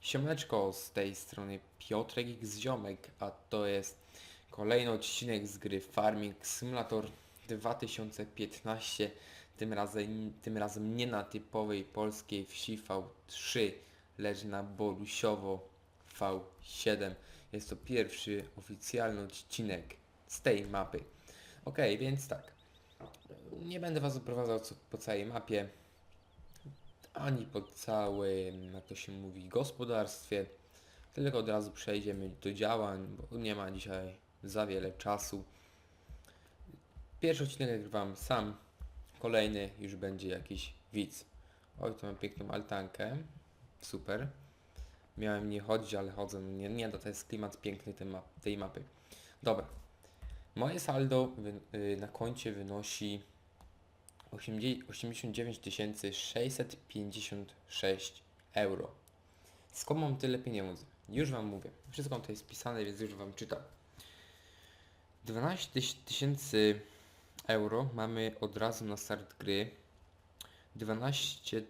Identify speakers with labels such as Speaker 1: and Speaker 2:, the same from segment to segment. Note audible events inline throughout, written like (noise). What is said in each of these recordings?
Speaker 1: Siemeczko, z tej strony Piotrek X Ziomek, a to jest kolejny odcinek z gry Farming Simulator 2015, tym razem, tym razem nie na typowej polskiej wsi V3, lecz na Borusiowo V7. Jest to pierwszy oficjalny odcinek z tej mapy. Ok, więc tak, nie będę Was oprowadzał po całej mapie, ani po całym, jak to się mówi, gospodarstwie. Tylko od razu przejdziemy do działań, bo nie ma dzisiaj za wiele czasu. Pierwszy odcinek nagrywam sam, kolejny już będzie jakiś widz. Oj, to mam piękną altankę, super. Miałem nie chodzić, ale chodzę, nie, nie, to jest klimat piękny tej, tej mapy. Dobra, moje saldo y, na koncie wynosi 89 656 euro. Skąd mam tyle pieniędzy? Już Wam mówię. Wszystko to jest pisane, więc już Wam czytam. 12 tyś- tysięcy euro mamy od razu na start gry. 12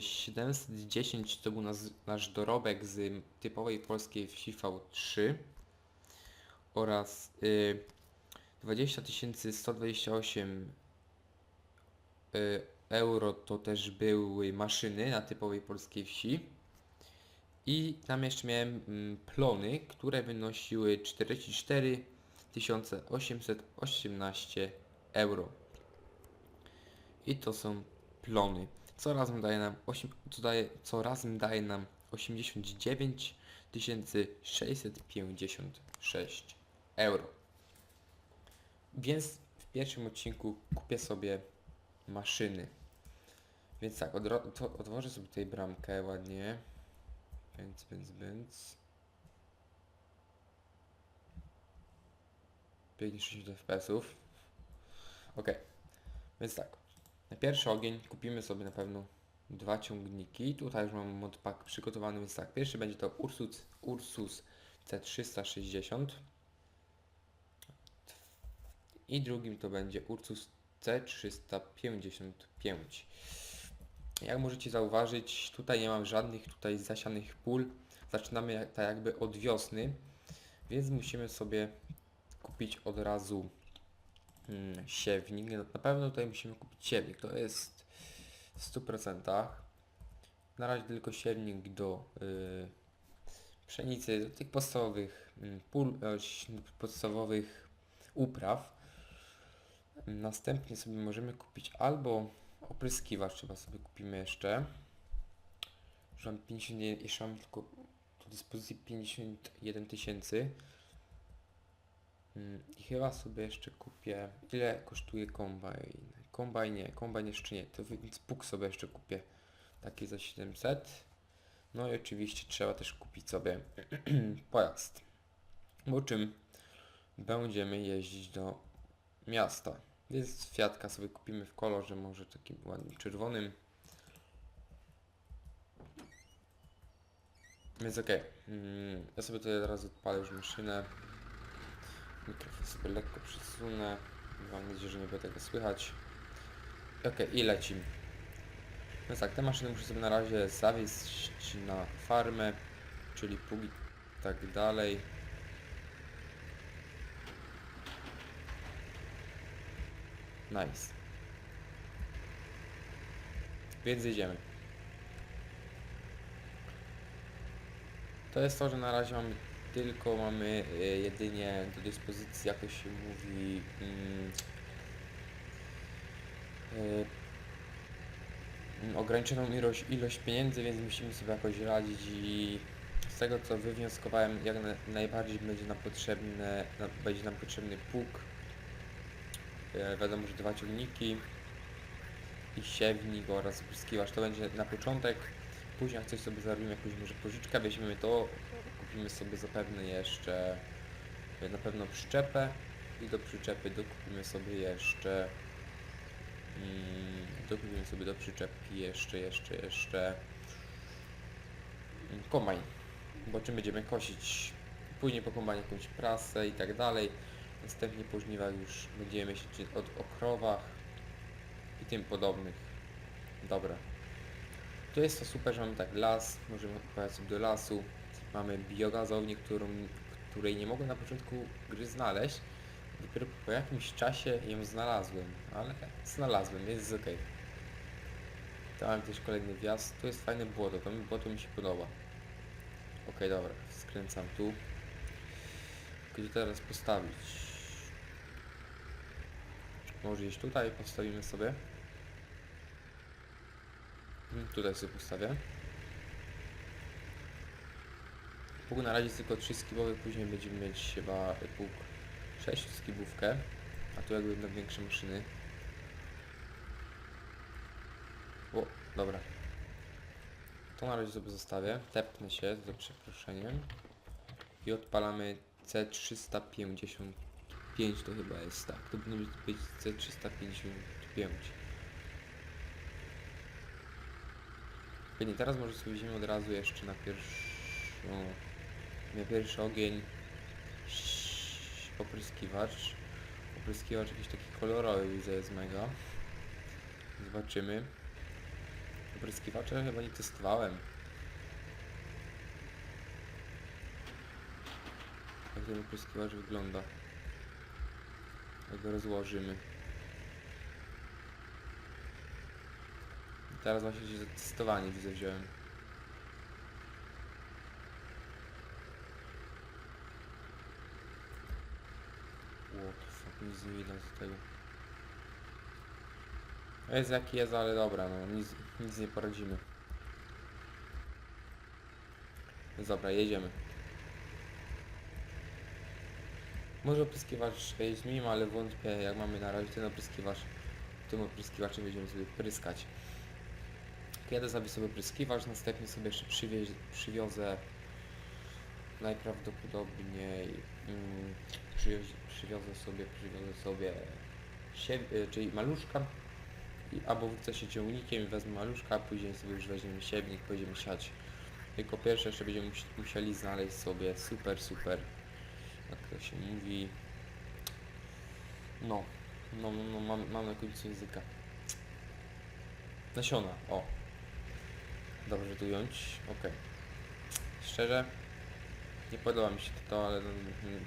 Speaker 1: 710 to był nas, nasz dorobek z typowej polskiej wsi V3 oraz y, 20 128 y, euro to też były maszyny na typowej polskiej wsi. I tam jeszcze miałem mm, plony, które wynosiły 44 818 euro. I to są plony. Co razem daje nam 8, co, daje, co razem daje nam 89 656 euro. Więc w pierwszym odcinku kupię sobie maszyny. Więc tak, otworzę sobie tutaj bramkę ładnie. Więc, więc, więc. Pięknie 60 FPS-ów. Ok. Więc tak. Na pierwszy ogień kupimy sobie na pewno dwa ciągniki. Tutaj już mam modpack przygotowany, więc tak. Pierwszy będzie to Ursus, Ursus C360. I drugim to będzie Ursus C355. Jak możecie zauważyć, tutaj nie mam żadnych tutaj zasianych pól. Zaczynamy jak, tak jakby od wiosny, więc musimy sobie kupić od razu mm, siewnik. Na pewno tutaj musimy kupić siewnik, to jest w 100%. Na razie tylko siewnik do y, pszenicy, do tych podstawowych mm, pól, ś- podstawowych upraw. Następnie sobie możemy kupić albo opryskiwacz, trzeba sobie kupimy jeszcze. Już mam 51, jeszcze mam tylko do dyspozycji 51 tysięcy. Mm, I chyba sobie jeszcze kupię. Ile kosztuje kombajn? Nie, kombajn jeszcze nie. To więc puk sobie jeszcze kupię. Taki za 700. No i oczywiście trzeba też kupić sobie (clears throat) pojazd. Po czym będziemy jeździć do miasta. Więc Fiatka sobie kupimy w kolorze może takim ładnym czerwonym. Więc okej. Mm, ja sobie tutaj teraz odpalę już maszynę. Mikrofon sobie lekko przesunę. Mam nadzieję, że nie będzie tego słychać. Okej, i lecimy. Więc tak, te maszyny muszę sobie na razie zawieźć na farmę, czyli pługi tak dalej. Nice. Więc jedziemy. To jest to, że na razie mamy tylko mamy e, jedynie do dyspozycji, jak to się mówi, mm, mm, ograniczoną ilość, ilość pieniędzy, więc musimy sobie jakoś radzić i z tego co wywnioskowałem, jak na, najbardziej będzie nam potrzebne, na, będzie nam potrzebny pług, e, wiadomo, że dwa ciągniki i siewnik oraz opryskiwacz, to będzie na początek, później jak coś sobie zarobimy, jakąś może pożyczkę, weźmiemy to, kupimy sobie zapewne jeszcze e, na pewno przyczepę i do przyczepy dokupimy sobie jeszcze mm, dokupimy sobie do przyczepki jeszcze, jeszcze, jeszcze mm, kombajn, bo czym będziemy kosić? Później po kombajnie jakąś prasę i tak dalej następnie żniwach już będziemy myśleć od, o krowach i tym podobnych dobra To jest to super, że mamy tak las, możemy pojechać do lasu, mamy biogazownię, którą, której nie mogłem na początku gry znaleźć. Dopiero po jakimś czasie ją znalazłem, ale znalazłem, jest ok. Tu mamy też kolejny wjazd, tu jest fajne błoto, to mi błoto mi się podoba. Ok, dobra, skręcam tu. Gdzie teraz postawić? Może gdzieś tutaj postawimy sobie. Mm, Tutaj sobie postawię. Pług na razie tylko 3 skibowy, później będziemy mieć chyba pług 6 skibówkę. A tu jakby będą większe maszyny. O, dobra. To na razie sobie zostawię. Tepnę się za przeproszeniem. I odpalamy C355. to chyba jest, tak. To powinno być C355. Fajnie, teraz może sobie weźmiemy od razu jeszcze na pierwszą... Na pierwszy ogień opryskiwacz. Opryskiwacz jakiś taki kolorowy widzę jest mega. Zobaczymy. Opryskiwacza chyba nie testowałem. Jak ten opryskiwacz wygląda? Jak go rozłożymy. Teraz właśnie się testowanie widzę wziąłem. What the fuck, nic nie widać z tego. Jest jaki jest, ale dobra, no nic, nic nie poradzimy. Dobra, jedziemy. Może opryskiwacz mimo, ale wątpię, jak mamy na razie ten opryskiwacz, tym opryskiwaczem będziemy sobie pryskać. Jadę sobie sobie opryskiwacz, następnie sobie jeszcze przywieź, przywiozę najprawdopodobniej mm, przywioz, przywiozę sobie, przywiozę sobie siebie, czyli maluszka i albo wrócę się ciągnikiem wezmę maluszka, później sobie już weźmiemy siewnik, pojedziemy siać. Tylko pierwsze jeszcze będziemy mus- musieli znaleźć sobie super, super, mówi, no, no, no, mam, mam na końcu języka. Nasiona, o. Dobrze tu ująć, okej. Szczerze, nie podoba mi się to, ale no,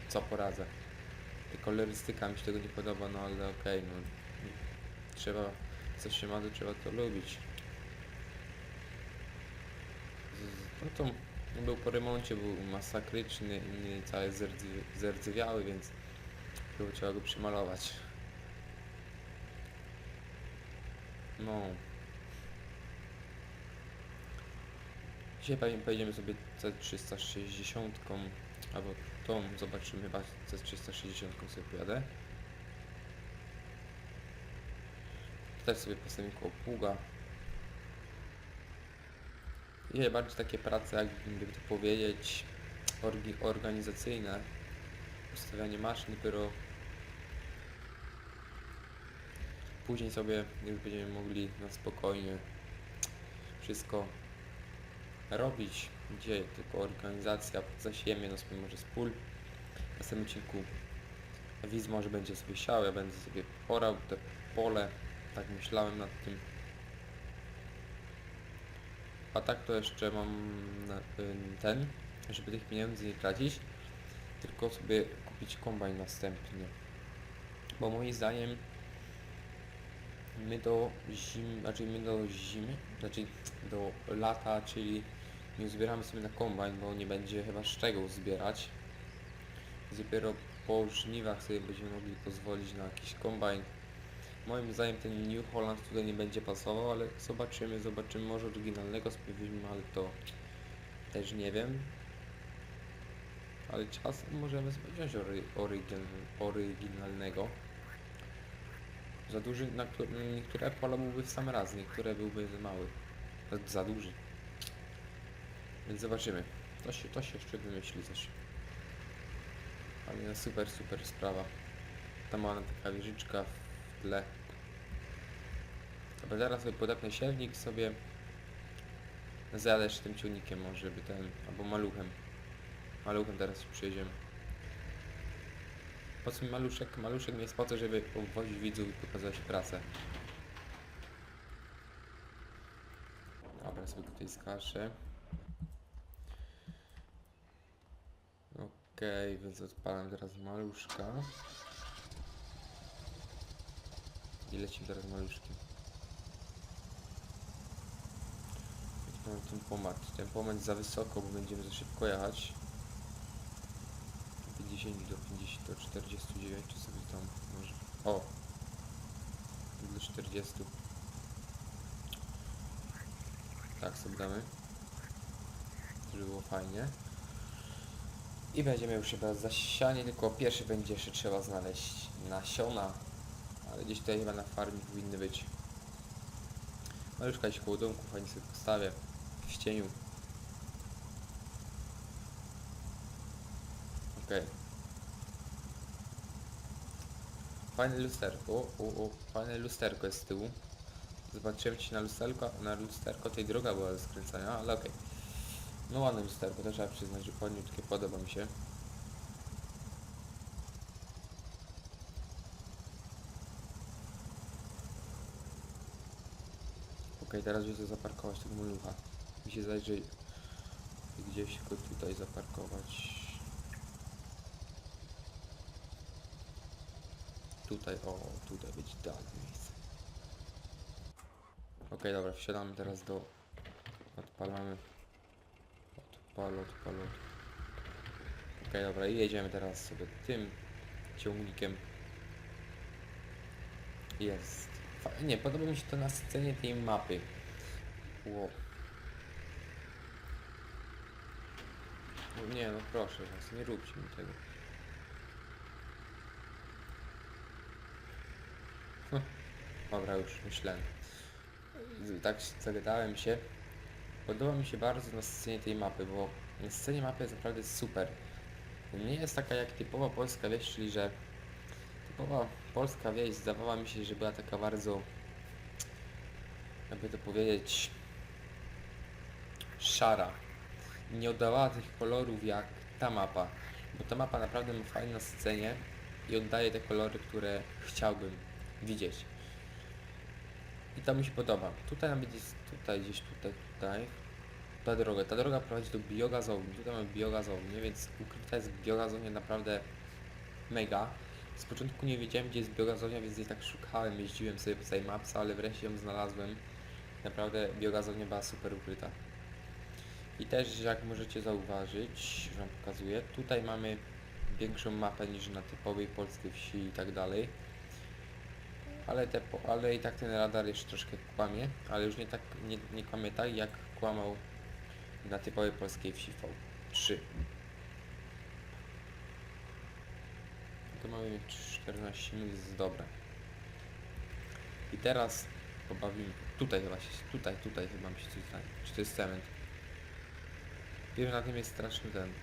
Speaker 1: co poradzę. Ta kolorystyka mi się tego nie podoba, no ale okej, no. Trzeba, co się ma, to trzeba to lubić. No to był po remoncie, był masakryczny, cały zerdzy- zerdzywiały, więc było trzeba go przymalować. No. Dzisiaj pewnie pojedziemy sobie C360 albo tą, zobaczymy chyba C360 sobie pojadę. Też sobie postawimy koło pługa. I bardziej takie prace, jakby to powiedzieć, organizacyjne. Ustawianie maszyn, dopiero później sobie już będziemy mogli na spokojnie wszystko robić, gdzie tylko organizacja, zasiejemy no sobie może z pól. W następnym odcinku Wiz może będzie sobie siał, ja będę sobie porał te pole, tak myślałem nad tym. A tak to jeszcze mam ym, ten, żeby tych pieniędzy nie tracić, tylko sobie kupić kombajn następnie. Bo moim zdaniem my do zimy, znaczy my do zimy, znaczy do lata, czyli nie zbieramy sobie na kombajn, bo nie będzie chyba z czego zbierać. Dopiero po żniwach sobie będziemy mogli pozwolić na jakiś kombajn. Moim zdaniem ten New Holland tutaj nie będzie pasował, ale zobaczymy, zobaczymy, może oryginalnego weźmiemy, ale to też nie wiem. Ale czasem możemy sobie wziąć ory, orygin, oryginalnego. Za duży, na któ- niektóre pola byłby w sam raz, niektóre byłby za mały. Za- duży. Więc zobaczymy. To się, to się jeszcze wymyśli coś. Ale super, super sprawa. Tam mamy taka wieżyczka w tle. Dobra, zaraz sobie podepnę siewnik sobie. Jeszcze tym ciągnikiem może, żeby ten, albo maluchem. Maluchem teraz przyjedziemy. Po co mi maluszek? Maluszek nie jest po to, żeby obwozić widzów i pokazać pracę. Dobra, sobie tutaj skaszę. Okej, więc odpalam teraz maluszka. I lecimy teraz maluszkiem. Pomad jest za wysoko, bo będziemy za szybko jechać. 50 do 50 do 49 czy sobie tam może. O! Do 40. Tak sobie damy. Żeby było fajnie. I będziemy już chyba zasianie, tylko pierwszy będzie jeszcze trzeba znaleźć nasiona. Ale gdzieś tutaj chyba na farmie powinny być. Maluszka jest koło domku, fajnie sobie postawię. W cieniu. Okej. Fajne lusterko. O, o, fajne lusterko jest z tyłu. Zobaczyłem ci na lusterko, na lusterko tej droga była do skręcania, ale okej. No ładne lusterko, to trzeba przyznać, że ładniutkie, podoba mi się. Okej, teraz gdzie to zaparkować tego mulucha. Mi się że gdzieś go tutaj zaparkować. Tutaj, o, tutaj będzie idealne miejsce. Okej, dobra, wsiadamy teraz do... Odpalamy. Odpal, odpal, od... Okej, dobra, i jedziemy teraz sobie tym ciągnikiem. Jest. Nie, podoba mi się to na scenie tej mapy. Wow. Nie, no proszę was, nie róbcie mi tego. Hm, Dobra, już myślałem. Tak zagadałem się. Podoba mi się bardzo na scenie tej mapy, bo na scenie mapy jest naprawdę super. Nie jest taka jak typowa polska wieś, czyli że typowa polska wieś zdawała mi się, że była taka bardzo, jakby to powiedzieć, szara. Nie oddawała tych kolorów jak ta mapa, bo ta mapa naprawdę ma fajne scenie i oddaje te kolory, które chciałbym widzieć. I to mi się podoba. Tutaj nawet jest, tutaj gdzieś, tutaj, tutaj. Ta droga, ta droga prowadzi do biogazowni. Tutaj mamy biogazownię, więc ukryta jest biogazownia naprawdę mega. Z początku nie wiedziałem gdzie jest biogazownia, więc jej tak szukałem, jeździłem sobie po całej mapce, ale wreszcie ją znalazłem. Naprawdę biogazownia była super ukryta. I też jak możecie zauważyć, że wam pokazuję, tutaj mamy większą mapę niż na typowej polskiej wsi i tak dalej. Ale, te, ale i tak ten radar jeszcze troszkę kłamie, ale już nie tak nie, nie kłamie tak jak kłamał na typowej polskiej wsi V3. To mamy 14 minut, jest dobre. I teraz pobawimy. Tutaj chyba się, tutaj, tutaj chyba mi się coś stanie. Czy to jest cement? Wiem, że na tym jest straszny ten.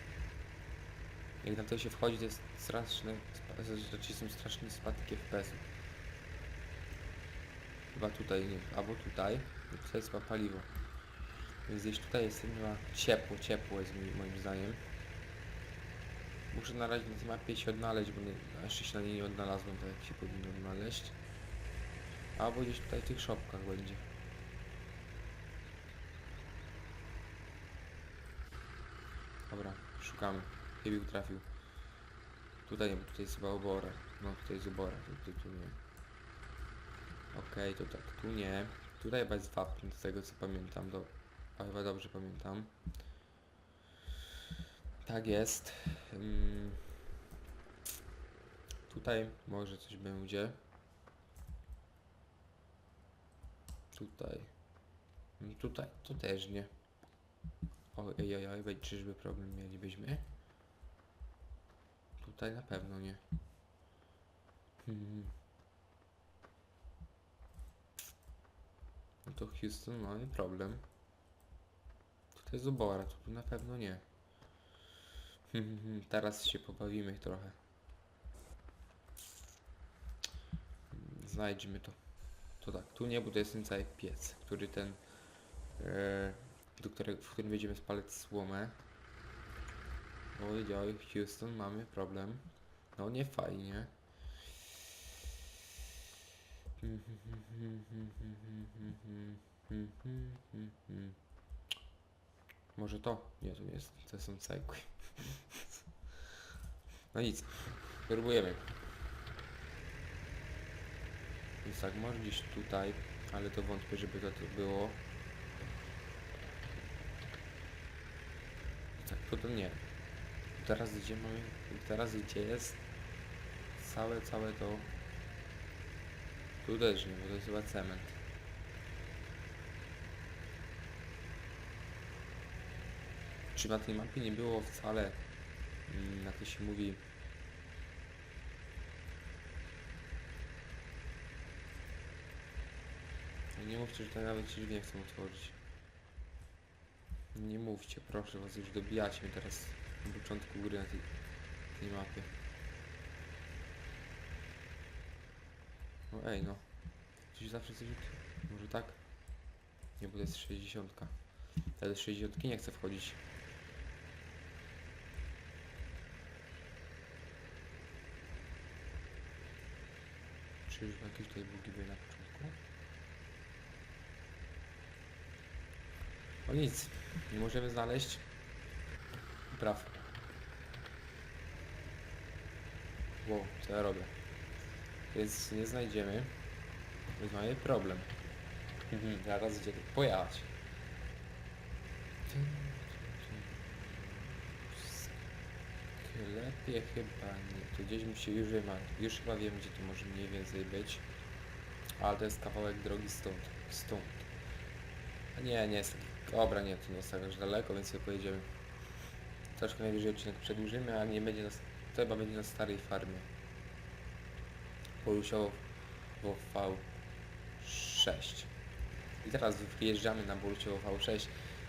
Speaker 1: Jak na to się wchodzi, to jest straszny, znaczy są straszne spadki FPS-ów. Chyba tutaj, nie, albo tutaj. Tutaj jest chyba paliwo. Więc gdzieś tutaj jest chyba ciepło, ciepło jest moim zdaniem. Muszę na razie na tej mapie się odnaleźć, bo jeszcze się na niej nie odnalazłem, tak jak się powinno odnaleźć. Albo gdzieś tutaj w tych szopkach będzie. Dobra, szukamy. Chybił trafił. Tutaj nie, tutaj jest chyba obora. No tutaj jest obora, tu, tu, tu nie. Okej, to tak, tu nie. Tutaj chyba jest wapń, z tego co pamiętam, do... a chyba dobrze pamiętam. Tak jest. Ym, Tutaj może coś będzie. Tutaj. No Tutaj to też nie. Oj, oj, oj, czyżby problem mielibyśmy? Tutaj na pewno nie. Hmm. No to Houston mamy problem. Tutaj to tu na pewno nie. Hmm, hmm, Teraz się pobawimy trochę. Znajdźmy to. To tak, tu nie, bo to jest ten cały piec, który ten, e, do którego, w którym będziemy spalać słomę. Oj, oj, Houston, mamy problem. No nie fajnie. Może to? Nie, to nie jest. To są cegły. No nic. Próbujemy. Więc tak, może gdzieś tutaj, ale to wątpię, żeby to, było. To nie. Teraz gdzie mamy, teraz gdzie jest całe, całe to tu też nie, bo to jest chyba cement. Czy na tej mapie nie było wcale, mm, jak to się mówi, nie mówcie, że to nawet ci nie chcą otworzyć. Nie mówcie, proszę was, już dobijacie mnie teraz na początku gry na tej, tej mapie. No ej no. Coś zawsze coś... Może tak? Nie, bo to jest 60. Ale do 60 nie chcę wchodzić. Czy już jakieś tutaj bugi były na początku? O nic. Nie możemy znaleźć praw. Wow, co ja robię? Więc nie znajdziemy. Więc mamy problem. Mhm, zaraz gdzie pojechać. Sklepie chyba nie. Tu gdzieś musi już ma. Już chyba wiem gdzie tu może mniej więcej być. Ale to jest kawałek drogi stąd. Stąd. A nie, nie jest taki. Dobra, nie, to nie jest tak aż daleko, więc sobie pojedziemy. Troszkę najwyżej odcinek przedłużymy, ale nie będzie na, to chyba będzie na starej farmie. Bolusiowo V6. I teraz wjeżdżamy na Bolusiowo V6,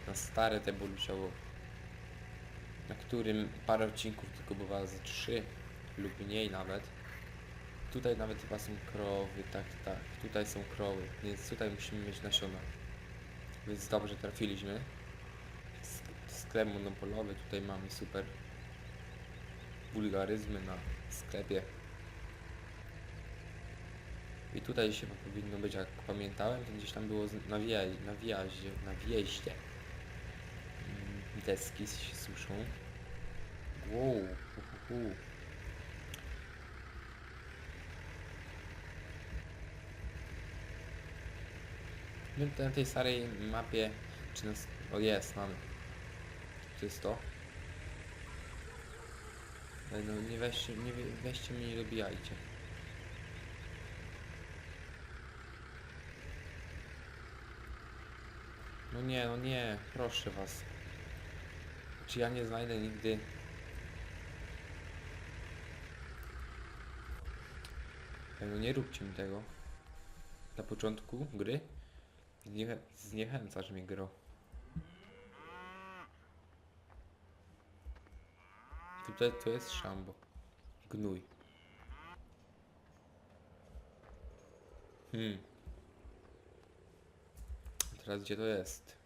Speaker 1: na stare te Bolusiowo, na którym parę odcinków tylko bywa ze 3 lub mniej nawet. Tutaj nawet chyba są krowy, tak, tak, tutaj są krowy, więc tutaj musimy mieć nasiona. Więc dobrze trafiliśmy. Sk- Sklep monopolowy, tutaj mamy super wulgaryzmy na sklepie. I tutaj się powinno być, jak pamiętałem, to gdzieś tam było na, wje, na wjeździe, na wjeździe. Mm, Deski się suszą. Wow. Na tej starej mapie, czy nas... O jest, mamy. To jest to. Ej, No nie weźcie, nie we- weźcie mnie, nie dobijajcie. No nie, no nie, proszę was. Czy ja nie znajdę nigdy... No nie róbcie mi tego. Na początku gry zniechę zniechęcasz mnie gro. Tutaj to jest szambo. Gnój. Hmm. Teraz gdzie to jest?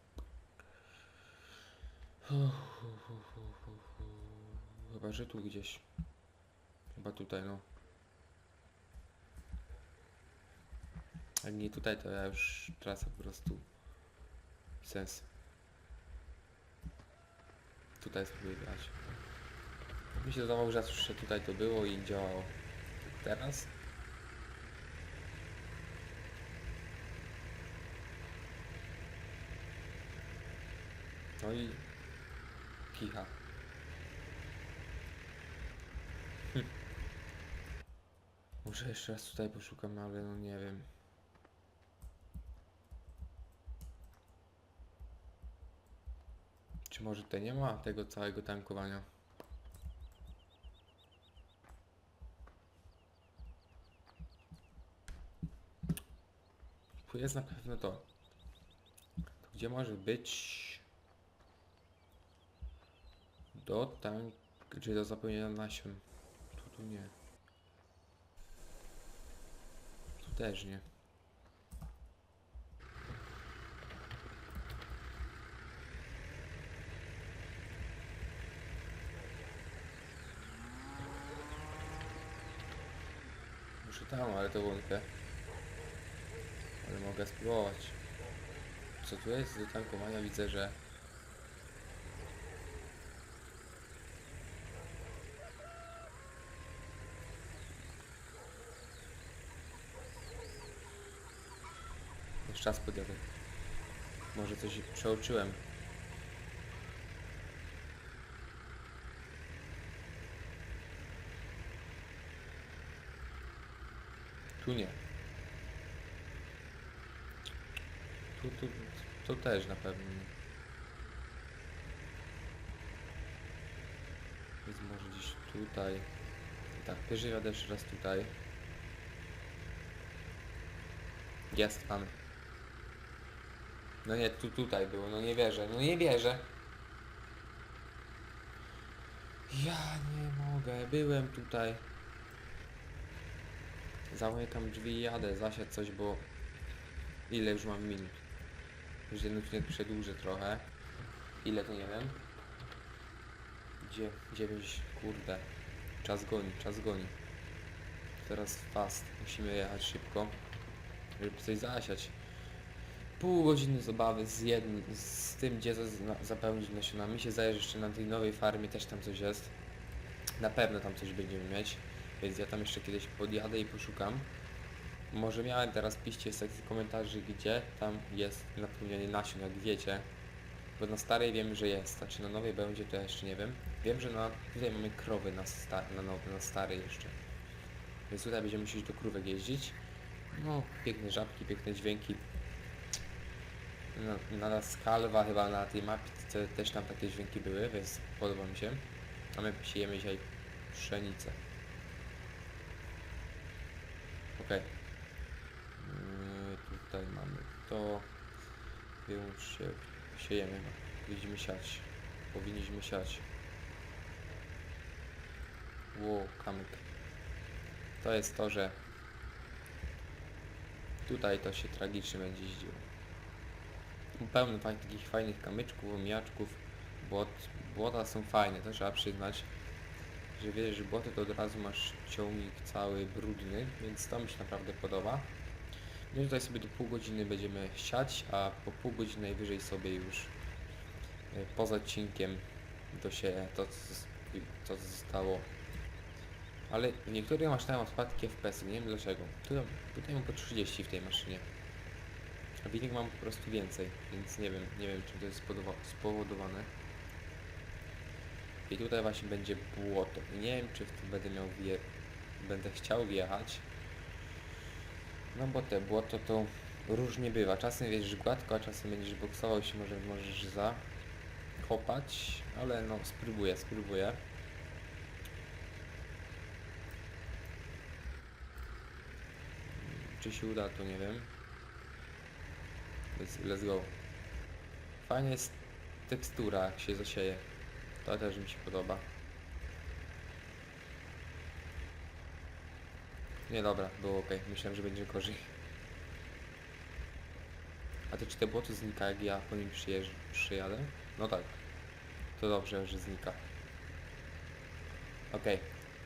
Speaker 1: Chyba, że tu gdzieś. Chyba tutaj, no. Jak nie tutaj, to ja już tracę po prostu sens. Tutaj spróbuję grać. Mi się zdawało, że zawsze tutaj to było i działało. Teraz? No i kicha. Hm. Może jeszcze raz tutaj poszukam, ale no nie wiem. Czy może tutaj nie ma tego całego tankowania? Tu jest na pewno to. To gdzie może być? Do tank... Czy do zapełnienia nasion? Tu, tu nie. Tu też nie. ładowunkę. Ale mogę spróbować. Co tu jest do tankowania? Widzę, że... Jeszcze czas podjadę. Może coś przeoczyłem. Tu nie. Tu, tu, tu też na pewno nie. Więc może gdzieś tutaj. Tak, pierwszy jadę jeszcze raz tutaj. Jest, mamy. No nie, tu, tutaj było, no nie wierzę, no nie wierzę. Ja nie mogę, byłem tutaj. Zamykam drzwi i jadę, zasiadł coś, bo... Ile już mam minut? Już jeden odcinek przedłużę trochę. Ile to nie wiem. Gdzie? 9, kurde. Czas goni, czas goni. Teraz fast. Musimy jechać szybko, żeby coś zasiać. Pół godziny zabawy z jednym, z tym, gdzie zapełnić nasionami. Mi się że jeszcze na tej nowej farmie też tam coś jest. Na pewno tam coś będziemy mieć, więc ja tam jeszcze kiedyś podjadę i poszukam. Może miałem teraz piszcie w sekcji komentarzy, gdzie tam jest napełnianie nasion, jak wiecie. Bo na starej wiem, że jest, a czy na nowej będzie, to ja jeszcze nie wiem. Wiem, że na, tutaj mamy krowy na, sta, na, nowe, na starej jeszcze. Więc tutaj będziemy musieli do krówek jeździć. No, piękne żabki, piękne dźwięki. No, na Skalwa chyba na tej mapie te, też tam takie dźwięki były, więc podoba mi się. A my siejemy dzisiaj pszenicę. Okej. Yy, tutaj mamy to. Więc się siejemy. Widzimy siać. Powinniśmy siać. Ło, kamyk. To jest to, że tutaj to się tragicznie będzie jeździło. Pełno takich fajnych kamyczków, omijaczków, błot. Błota są fajne, to trzeba przyznać. Że wiesz, że błoty to od razu masz ciągnik cały brudny, więc to mi się naprawdę podoba. My tutaj sobie do pół godziny będziemy siać, a po pół godziny najwyżej sobie już e, poza odcinkiem to, zos- to co zostało. Ale niektóre mają spadki FPS, nie wiem dlaczego. Tutaj, tutaj mam po 30 w tej maszynie. A w innych mam po prostu więcej, więc nie wiem, nie wiem czym to jest spowodowane. I tutaj właśnie będzie błoto. I nie wiem czy w tym będę miał będę chciał wjechać. No bo te błoto to różnie bywa. Czasem wiesz gładko, a czasem będziesz boksował się może możesz zakopać, ale no spróbuję, spróbuję. Czy się uda, to nie wiem. Let's, let's go. Fajna jest tekstura, jak się zasieje. To też mi się podoba. Nie dobra, było ok. Myślałem, że będzie gorzej. A to czy te błoto znika, jak ja po nim przyjadę? No tak. To dobrze, że znika. Okej.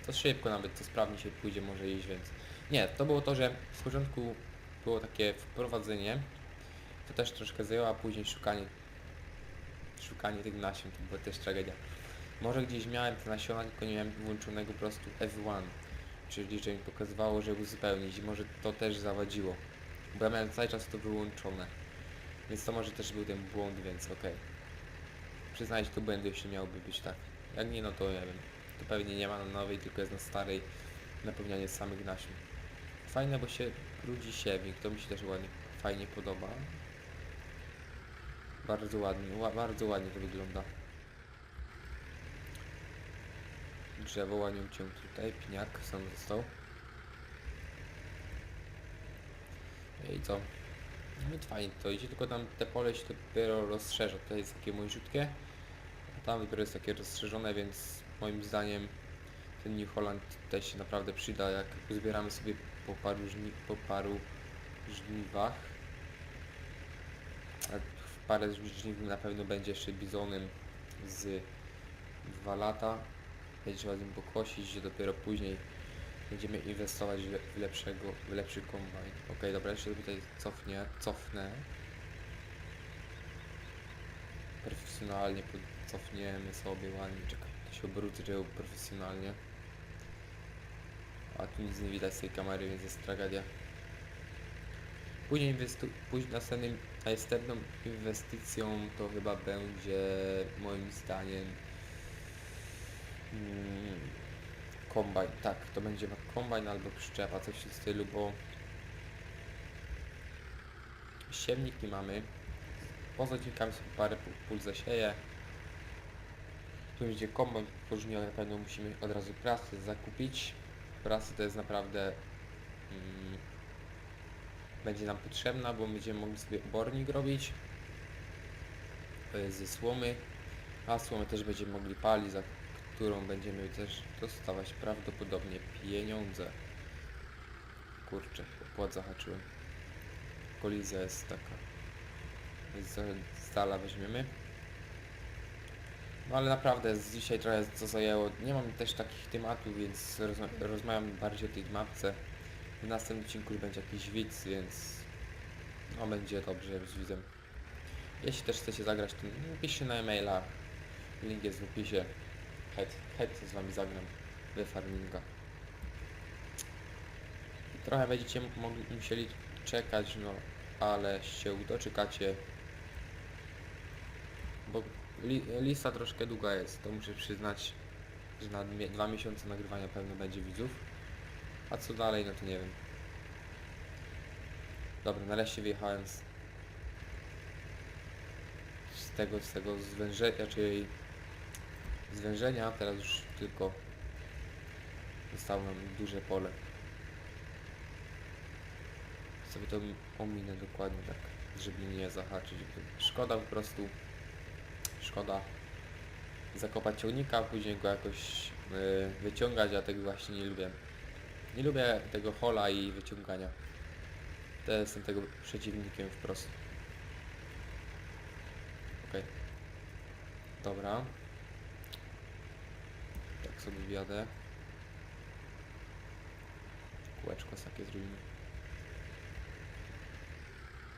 Speaker 1: To szybko nawet, to sprawnie się pójdzie, może iść, więc... Nie, to było to, że w początku było takie wprowadzenie. To też troszkę zajęło, a później szukanie... Szukanie tych nasion, to była też tragedia. Może gdzieś miałem te nasiona, tylko nie miałem włączonego po prostu F1. Czyli że mi pokazywało, że uzupełnić i może to też zawadziło. Bo ja miałem cały czas to wyłączone. Więc to może też był ten błąd, więc okej. Przyznaję się do błędu, jeśli miałoby być tak. Jak nie, no to nie wiem. To pewnie nie ma na nowej, tylko jest na starej napełnianie samych nasion. Fajne, bo się brudzi siewnik, to mi się też ładnie, fajnie podoba. Bardzo ładnie, ła, bardzo ładnie to wygląda. Drzewo ładnie uciął tutaj, piniak sam został. I co? No fajnie to idzie, tylko tam te pole się dopiero rozszerza. To jest takie mojżutkie, a tam dopiero jest takie rozszerzone, więc moim zdaniem ten New Holland też się naprawdę przyda, jak zbieramy sobie po paru, żni po paru żniwach. Parę żniw na pewno będzie jeszcze bizonem z dwa lata. Będzie trzeba z nim pokosić, dopiero później będziemy inwestować w, le w lepszego, w lepszy kombajn. Okej, dobra, jeszcze tutaj cofnie, cofnę. Profesjonalnie cofniemy sobie ładnie, czekaj, to się obrócę, żeby profesjonalnie. A tu nic nie widać z tej kamery, więc jest tragedia. Później później następnym, następną inwestycją to chyba będzie moim zdaniem mm, kombajn. Tak, to będzie kombajn albo przyczepa, coś w tym stylu, bo siemniki mamy. Poza dźwiękami sobie parę pól zasieje. Tu będzie kombajn, później na pewno musimy od razu prasę zakupić. Prasy to jest naprawdę mm, będzie nam potrzebna, bo będziemy mogli sobie obornik robić ze słomy, a słomę też będziemy mogli palić, za którą będziemy też dostawać prawdopodobnie pieniądze. Kurczę, płot zahaczyłem. Kolizja jest taka. Z- dala weźmiemy. No ale naprawdę z dzisiaj trochę co zajęło. Nie mam też takich tematów, więc rozma rozmawiam bardziej o tej mapce. W następnym odcinku już będzie jakiś widz, więc no będzie dobrze z widzem. Jeśli też chcecie zagrać, to napiszcie na e-maila. Link jest w opisie. Chęt, chętnie z wami zagram we farminga. Trochę będziecie mogli, musieli czekać, no ale się doczekacie. Bo li, lista troszkę długa jest, to muszę przyznać, że na dwa miesiące nagrywania pewno będzie widzów. A co dalej, no to nie wiem. Dobra, nareszcie wyjechałem z, z tego, z tego zwężenia, czyli zwężenia, teraz już tylko zostało nam duże pole. Sobie to ominę dokładnie tak, żeby nie zahaczyć. Szkoda po prostu, szkoda zakopać ciągnika, później go jakoś yy, wyciągać, ja tego właśnie nie lubię. Nie lubię tego hola i wyciągania. To jestem tego przeciwnikiem wprost. Okej. Dobra. Tak sobie wjadę. Kółeczko takie zrobimy.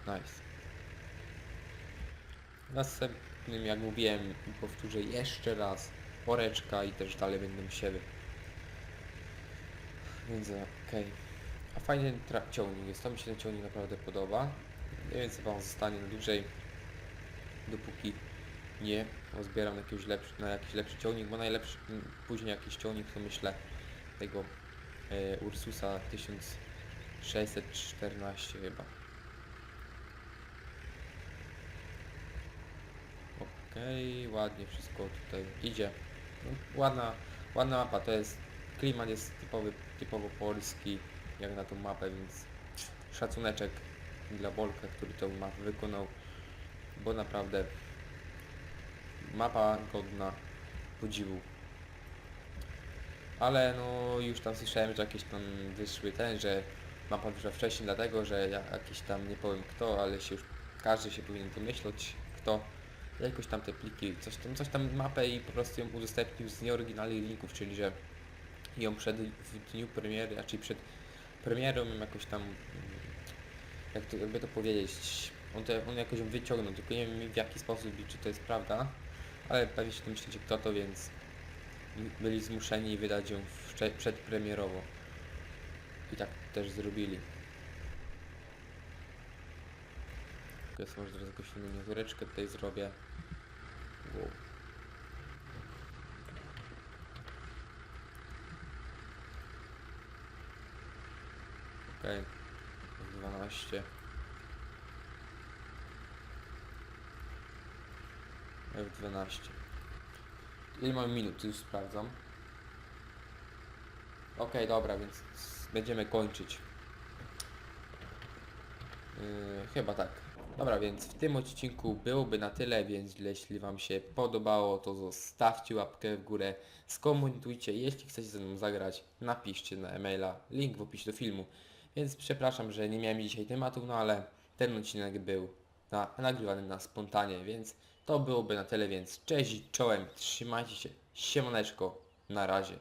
Speaker 1: Nice. Następnym, jak mówiłem, powtórzę jeszcze raz. Poreczka i też dalej będą siewy. Więc okej. A fajny tra- ciągnik jest, to mi się ten ciągnik naprawdę podoba. Nie wiem co wam zostanie na dłużej, dopóki nie jakiegoś lepszy, na jakiś lepszy ciągnik, bo najlepszy, później jakiś ciągnik to myślę tego e, Ursusa 1614 chyba. Okej, ładnie wszystko tutaj idzie. No, ładna, ładna mapa, to jest klimat jest typowy, typowo polski jak na tą mapę, więc szacuneczek dla Bolka, który tą mapę wykonał, bo naprawdę mapa godna podziwu. Ale no już tam słyszałem, że jakieś tam wyszły ten, że mapa wyszła wcześniej dlatego, że ja, jakiś tam nie powiem kto, ale się już każdy się powinien domyśleć kto jakoś tam te pliki, coś tam, coś tam mapę i po prostu ją udostępnił z nieoryginalnych linków, czyli że ją przed w dniu premiery, czyli przed premierą jakoś tam mm, jak to, jakby to powiedzieć, on, to, on jakoś ją wyciągnął, tylko nie wiem w jaki sposób i czy to jest prawda, ale pewnie się domyślicie kto to, więc byli zmuszeni wydać ją przedpremierowo. I tak też zrobili. Jest może teraz jakąś miniatureczkę tutaj zrobię. Wow. Okej. 12. F12. Ile mamy minut? Już sprawdzam. Okej, dobra, więc będziemy kończyć. Yy, chyba tak. Dobra, więc w tym odcinku byłoby na tyle, więc jeśli Wam się podobało, to zostawcie łapkę w górę, skomentujcie, jeśli chcecie ze mną zagrać, napiszcie na e-maila, link w opisie do filmu. Więc przepraszam, że nie miałem dzisiaj tematów, no ale ten odcinek był na, nagrywany na spontanie, więc to byłoby na tyle, więc cześć i czołem, trzymajcie się, siemaneczko, na razie.